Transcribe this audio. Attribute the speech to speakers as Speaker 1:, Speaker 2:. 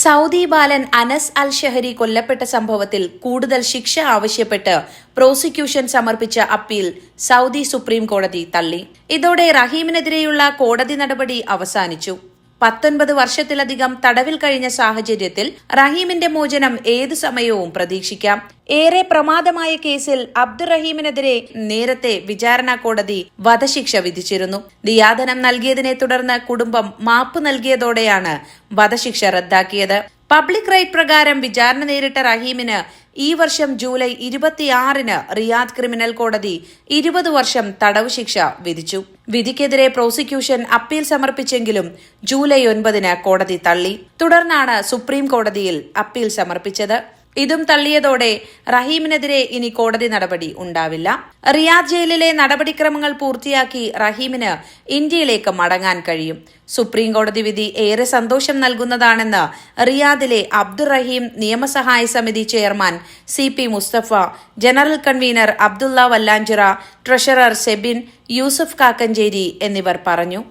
Speaker 1: Saudi ബാലൻ അനസ് അൽ ഷഹരി കൊല്ലപ്പെട്ട സംഭവത്തിൽ കൂടുതൽ ശിക്ഷ ആവശ്യപ്പെട്ട് പ്രോസിക്യൂഷൻ സമർപ്പിച്ച അപ്പീൽ സൗദി സുപ്രീം കോടതി തള്ളി. ഇതോടെ റഹീമിനെതിരെയുള്ള കോടതി നടപടി അവസാനിച്ചു. പത്തൊൻപത് വർഷത്തിലധികം തടവിൽ കഴിഞ്ഞ സാഹചര്യത്തിൽ റഹീമിന്റെ മോചനം ഏതു സമയവും പ്രതീക്ഷിക്കാം. ഏറെ പ്രമാദമായ കേസിൽ അബ്ദുറഹീമിനെതിരെ നേരത്തെ വിചാരണ കോടതി വധശിക്ഷ വിധിച്ചിരുന്നു. ദിയാദനം നൽകിയതിനെ തുടർന്ന് കുടുംബം മാപ്പ് നൽകിയതോടെയാണ് വധശിക്ഷ റദ്ദാക്കിയത്. പബ്ലിക് റൈറ്റ് പ്രകാരം വിചാരണ നേരിട്ട റഹീമിന് ഈ വർഷം ജൂലൈ ഇരുപത്തിയാറിന് റിയാദ് ക്രിമിനൽ കോടതി ഇരുപത് വർഷം തടവ് ശിക്ഷ വിധിച്ചു. വിധിക്കെതിരെ പ്രോസിക്യൂഷൻ അപ്പീൽ സമർപ്പിച്ചെങ്കിലും ജൂലൈ ഒൻപതിന് കോടതി തള്ളി. തുടർന്നാണ് സുപ്രീം കോടതിയിൽ അപ്പീൽ സമർപ്പിച്ചത്. ഇതും തള്ളിയതോടെ റഹീമിനെതിരെ ഇനി കോടതി നടപടി ഉണ്ടാവില്ല. റിയാദ് ജയിലിലെ നടപടിക്രമങ്ങൾ പൂർത്തിയാക്കി റഹീമിന് ഇന്ത്യയിലേക്ക് മടങ്ങാൻ കഴിയും. സുപ്രീം കോടതി വിധി ഏറെ സന്തോഷം നൽകുന്നതാണെന്ന് റിയാദിലെ അബ്ദുറഹീം നിയമസഹായ സമിതി chairman C P Mustafa general convener Abdulla Vallanchira treasurer Sebin Yusuf Kakkancheri എന്നിവർ പറഞ്ഞു.